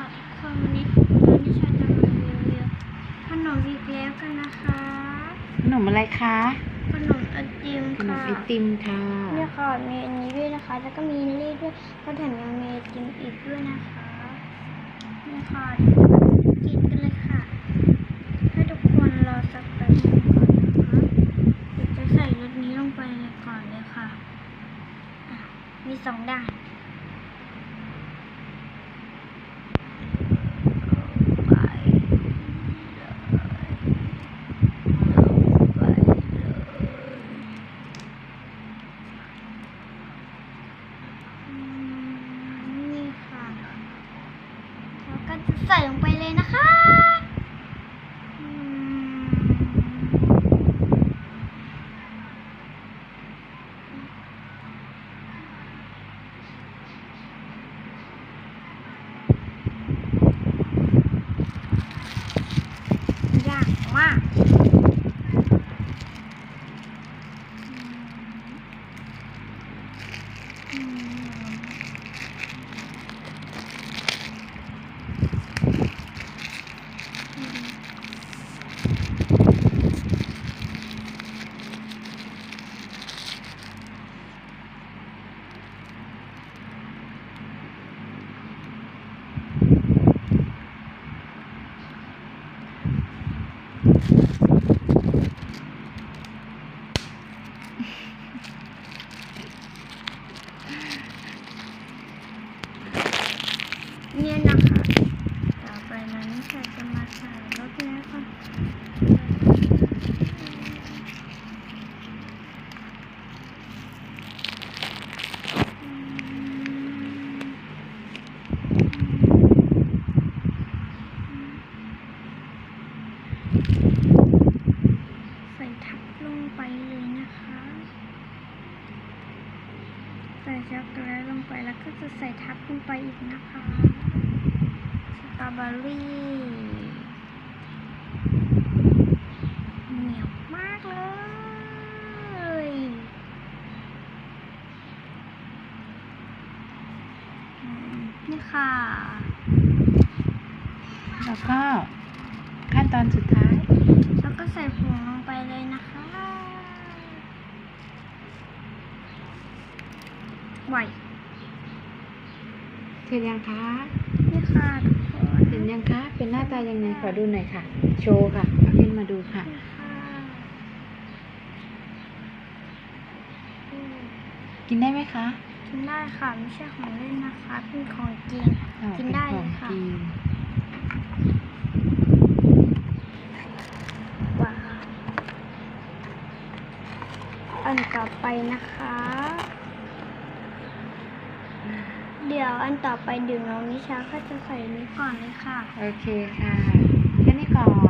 ค่ะทุกคนวันนี้น้องนิชาจะมารีวิวขนมอีกแล้วกันนะคะ ขนมอะไรคะ ขนมไอติมขนมค่ะไอติมค่ะ เนี่ยค่ะมีอันนี้ด้วยนะคะ แล้วก็มีนี่ด้วยก็แถมยังมีไอติมอีกด้วยนะคะเนี่ยค่ะกินกันเลยค่ะ ให้ทุกคนรอสักแป๊บนึงก่อนนะคะเดี๋ยวจะใส่รสนี้ลงไปเลยก่อนเลยค่ะอะมีสองด่านไปเลยไปเลยอืมนี่ค่ะ แล้วก็จะ ใส่ลงไปเลยนะคะอืมยากมากอืม เนี่ยนะคะต่อไปนั้นค่ะจะมาใส่รถแล้วค่ะใส่ทับลงไปเลยนะคะ ส่ช็อกโกแลตลงไปแล้วก็จะใส่ทับลงไปอีกนะคะสตรอเบอรี่เหนียวมากเลยอืมนี่ค่ะ แล้วก็ขั้นตอนสุดท้าย แล้วก็ใส่ผงลงไปเลยนะคะ ไหวเสร็จยังคะนี่ค่ะทุกคนเห็นยังคะ เป็นหน้าตายังไงขอดูหน่อยค่ะ โชว์ค่ะเอาขึ้นมาดูค่ะนี่ค่ะอืมกินได้ไหมคะกินได้ค่ะไม่ใช่ของเล่นนะคะเป็นของจริงอ่ากินได้ป็เลยของค่ะจริงว้าวอันต่อไปนะคะ เดี๋ยวอันต่อไปเดี๋ยวน้องนิชาก็จะใส่นี้ก่อนเลยค่ะ โอเคค่ะ แค่นี้ก่อน